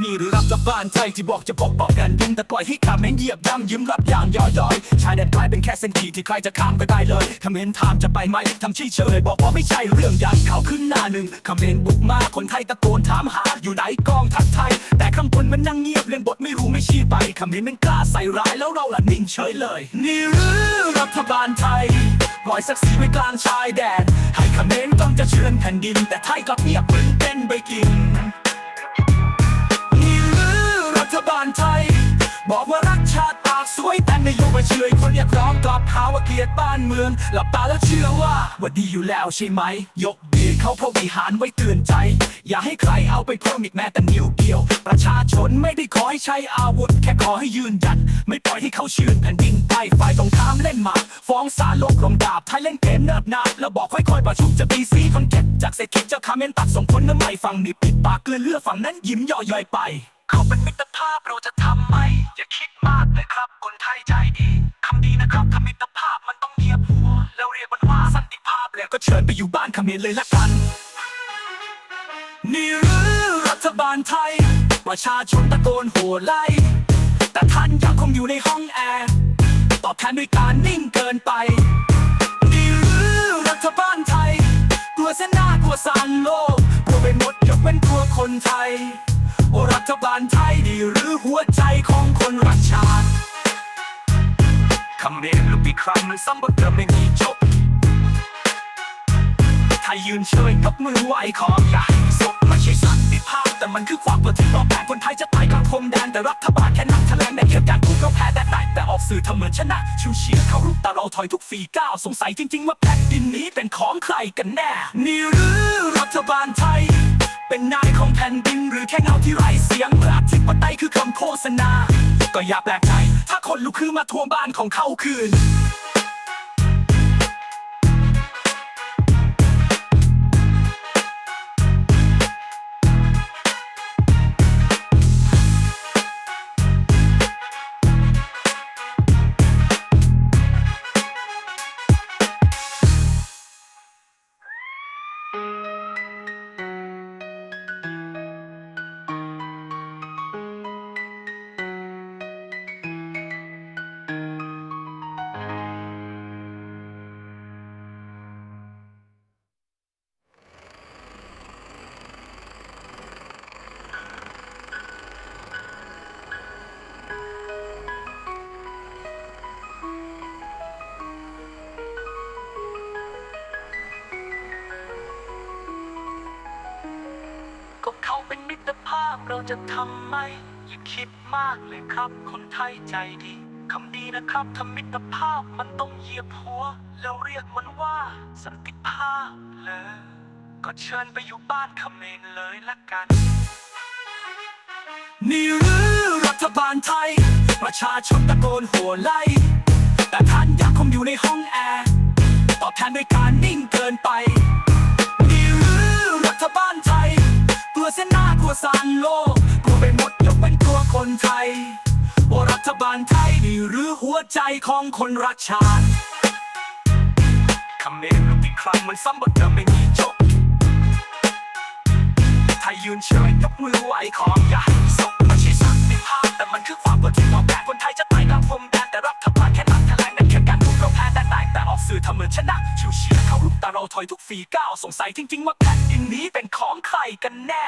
นี่หรือรับจากบ้านไทยที่บอกจะปกป้องกันดินแต่ปล่อยให้ขาแม่งเหยียบย่ำยิ้มรับอย่างย่อยดอยชายแดนกลายเป็นแค่เส้นขีดที่ใครจะข้ามก็ได้เลยคำเมนถามจะไปไหมทำชี้เฉยบอกว่าไม่ใช่เรื่องยันข่าวขึ้นหน้าหนึ่งคำเมนบุกมาคนไทยตะโกนถามหาอยู่ไหนกองทัพไทย แต่คำพลมันนั่งเงียบเล่นบทไม่รู้ไม่ชี้ไปคำเมนมันกล้าใส่ร้ายแล้วเราละนิ่งเฉยเลย นี่หรือรัฐบาลไทยปล่อยศักดิ์ศรีไว้กลางชายแดนให้คำเมนต้องจะเชิญแผ่นดิน แต่ไทยกลับเงียบเหมือนเป็นใบกิน กองกลับหาว่าเกียดบ้านเมือง หลับตาแล้วเชื่อว่าว่าดีอยู่แล้วใช่ไหม ยกเบีเขาพราะวิหารไว้เตือนใจ อย่าให้ใครเอาไปเพิ่มอีกแม้แต่นิ้วเดียว ประชาชนไม่ได้ขอให้ใช้อาวุธ แค่ขอให้ยืนหยัด ไม่ปล่อยให้เขาชืนแผ่นดินใต้ฝ่ายตรงข้ามเล่นหมากฟ้องศาลโลกลงดาบไทยเล่นเกมเนิบนาบแล้วบอกค่อยๆประชุมจะตีสีคอนเก็บจากเศรษฐกิจจ้าคาเมนตัดส่งผลน้ำไม่ฟังนี่ปิดปากเกลือเลือดฝั่งนั้นยิ้มย่อย่อยไป เขาเป็นมิตรภาพเราจะทำไหมอย่าคิดมากเลยครับคนไทยใจดี นะครับถ้ามิตรภาพมันต้องเงียบหัว แล้วเรียกมันว่าสันติภาพแล้วก็เชิญไปอยู่บ้านเขมรเลยละกัน นี่หรือรัฐบาลไทย ประชาชนตะโกนโห่ไล่ แต่ท่านยังคงอยู่ในห้องแอร์ตอบแทนด้วยการนิ่งเกินไป นี่หรือรัฐบาลไทย กลัวเส้นหน้ากลัวสานโลกกลัวไปหมดยกเว้นกลัวคนไทยโอรัฐบาลไทยนี่หรือหัวใจของคนรักชาติ คำเมนลูกปีกครั้งมันซ้ำบ่เดิมไม่มีจบไทยยืนเฉยกับมือไหวของใหญ่ศพไม่ใช่สันติภาพ แต่มันคือความประทึกรอแผนคนไทยจะตายกลางพรมแดนแต่รัฐบาลแค่นั่งแถลงในเหตุการณ์กูก็แพ้แต่ไหนแต่ออกสื่อทำเหมือนชนะ ชิวเฉียดเขารุกแต่เราถอยทุกฝีก้าวสงสัยจริง ๆ ว่าแผ่นดินนี้เป็นของใครกันแน่ นี่หรือรัฐบาลไทย เป็นนายของแผ่นดิน หรือแค่เงาที่ไร้เสียงเมื่ออธิปไตยคือคำโฆษณา ก็อย่าแปลกใจ ถ้าคนลุกขึ้นมาทวงบ้านของเขาคืน มิตรภาพเราจะทำไหมอย่าคิดมากเลยครับ คนไทยใจดีคำดีนะครับทำมิตรภาพมันต้องเหยียบหัว แล้วเรียกมันว่าสันติภาพเลยก็เชิญไปอยู่บ้านเขมรเลยละกัน นี่หรือรัฐบาลไทย ประชาชนตะโกนโห่ไล่ แต่ท่านอยากคงอยู่ในห้องแอร์ ตอบแทนด้วยการนิ่งเกินไป เส้นหน้ากลัวสานโลกกลัวไปหมดยกเป็นกลัวคนไทยว่ารัฐบาลไทยนี่หรือหัวใจของคนรักชาติคำเมนลูกอีกครั้งมันซ้ำบทเดิมไม่มีจบไทยยืนเฉยยกมือไหวของอย่าใช่สัน แต่เราถอยทุกฝีก้าวสงสัยจริง ๆ ว่าแผ่นดินนี้เป็นของใครกันแน่